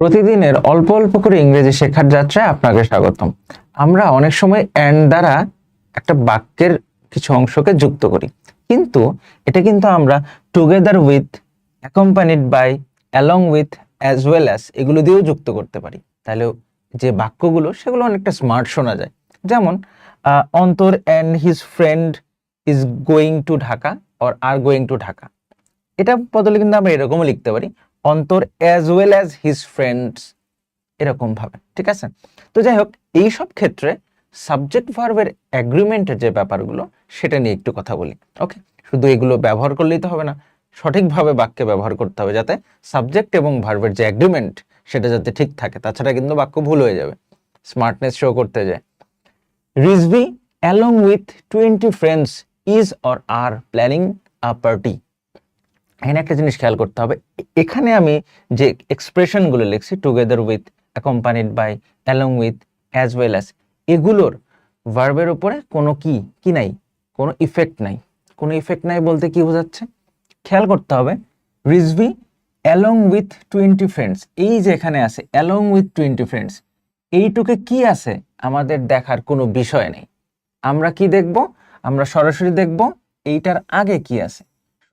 প্রতিদিনের অল্প অল্প করে ইংরেজি শেখার যাত্রায় আপনাকে স্বাগতম। আমরা অনেক সময় অ্যান্ড দ্বারা একটা বাক্যের কিছু অংশকে যুক্ত করি। কিন্তু এটা কিন্তু আমরা together with accompanied by along with as well as এগুলো দিয়েও যুক্ত করতে পারি। তাহলে যে বাক্যগুলো, সেগুলো অনেকটা স্মার্ট শোনা যায়। যেমন Antar and his friend is going to Dhaka or are going to Dhaka. এটা বদলে কিন্তু আমরা এরকমও লিখতে পারি। Antar as well as his friends এরকম ভাবে, ঠিক আছে? তো যাই হোক, এই সব ক্ষেত্রে সাবজেক্ট ভার্বের অ্যাগ্রিমেন্টের যে ব্যাপারগুলো, সেটা নিয়ে একটু কথা বলি ওকে শুধু এগুলো ব্যবহার করলেই তো হবে না, সঠিকভাবে বাক্যে ব্যবহার করতে হবে যাতে সাবজেক্ট এবং ভার্বের যে অ্যাগ্রিমেন্ট সেটা যাতে ঠিক থাকে, তাছাড়া কিন্তু বাক্য ভুল হয়ে যাবে স্মার্টনেস শো করতে যায়। Rizvi along with twenty friends is or are planning a party এখানে একটা জিনিস খেয়াল করতে হবে, এখানে আমি যে এক্সপ্রেশনগুলো লিখছি together with accompanied by along with as well as এগুলোর ভার্বের উপরে কোনো কি কি নাই, কোনো ইফেক্ট নাই। কোনো ইফেক্ট নাই বলতে কি বোঝাচ্ছে? খেয়াল করতে হবে, Rizvi along with twenty friends এই যে এখানে আছে অ্যালং উইথ টোয়েন্টি ফ্রেন্ডস এইটুকে কি আছে? আমাদের দেখার কোনো বিষয় নেই। আমরা কি দেখব? আমরা সরাসরি দেখব, এইটার আগে কি আছে?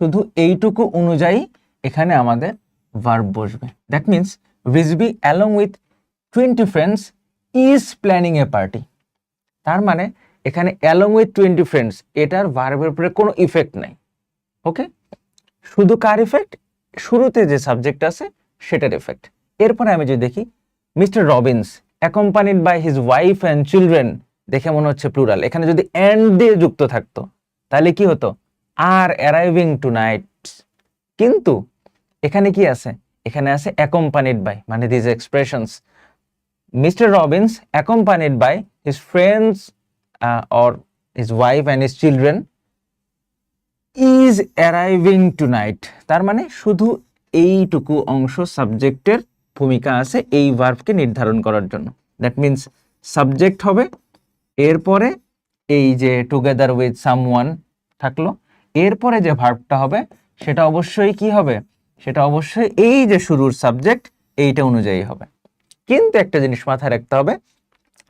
শুধু এইটুকু অনুযায়ী এখানে আমাদের ভার্ব বসবে। That means Rizvi along with twenty friends is planning a party তার মানে এখানে অ্যালং উইথ টোয়েন্টি ফ্রেন্ডস এটার ভার্বের উপরে কোনো ইফেক্ট নাই। ওকে শুধু কার ইফেক্ট শুরুতে যে সাবজেক্ট আছে, সেটার ইফেক্ট এরপরে আমি যদি দেখি Mister Robins accompanied by his wife and children দেখে মনে হচ্ছে প্লুরাল এখানে যদি অ্যান্ড দিয়ে যুক্ত থাকতো, তাহলে কি হতো? আর অ্যারাইভিং টু নাইট কিন্তু এখানে কি আছে? এখানে আছে অ্যাকম্পানিড বাই মানে these expressions Mister Robins accompanied by his friends or his wife and his children is arriving tonight তার মানে শুধু এইটুকু অংশ সাবজেক্টের ভূমিকা আছে এই ভার্বকে নির্ধারণ করার জন্য। দ্যাট মিন্স সাবজেক্ট হবে, এরপরে এই যে টুগেদার উইথ সামওয়ান থাকল এরপরে যে ভার্বটা হবে, সেটা অবশ্যই কি হবে? সেটা অবশ্যই এই যে শুরুর সাবজেক্ট এইটা অনুযায়ী হবে। কিন্তু একটা জিনিস মাথায় রাখতে হবে,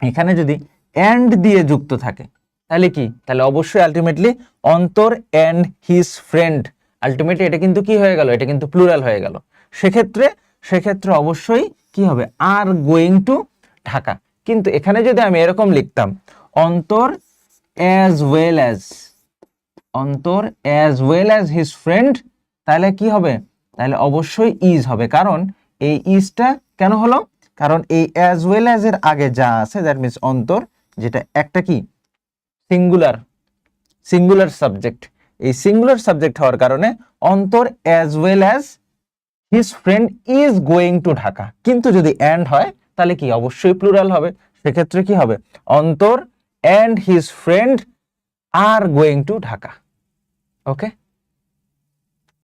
এখানে যদি অ্যান্ড দিয়ে যুক্ত থাকে, তাহলে কি? তাহলে অবশ্যই আলটিমেটলি অন্তর অ্যান্ড হিজ ফ্রেন্ড আলটিমেটলি এটা কিন্তু কি হয়ে গেল? এটা কিন্তু প্লুরাল হয়ে গেল। সেক্ষেত্রে সেক্ষেত্রে অবশ্যই কি হবে? Are going to Dhaka. কিন্তু এখানে যদি আমি এরকম লিখতাম, Antar as well as Antar as well as his friend তাহলে কি হবে? তাহলে অবশ্যই ইজ হবে। কারণ এই ইজটা কেন হলো? কারণ এই অ্যাজ ওয়েল অ্যাজ এর আগে যা আছে দ্যাট মিনস অন্তর, যেটা একটা কি? সিঙ্গুলার সিঙ্গুলার সাবজেক্ট এই সিঙ্গুলার সাবজেক্ট হওয়ার কারণে Antar as well as his friend is going to Dhaka কিন্তু যদি অ্যান্ড হয়, তাহলে কি? অবশ্যই প্লুরাল হবে। সেক্ষেত্রে কি হবে? Antar and his friend are going to Dhaka okay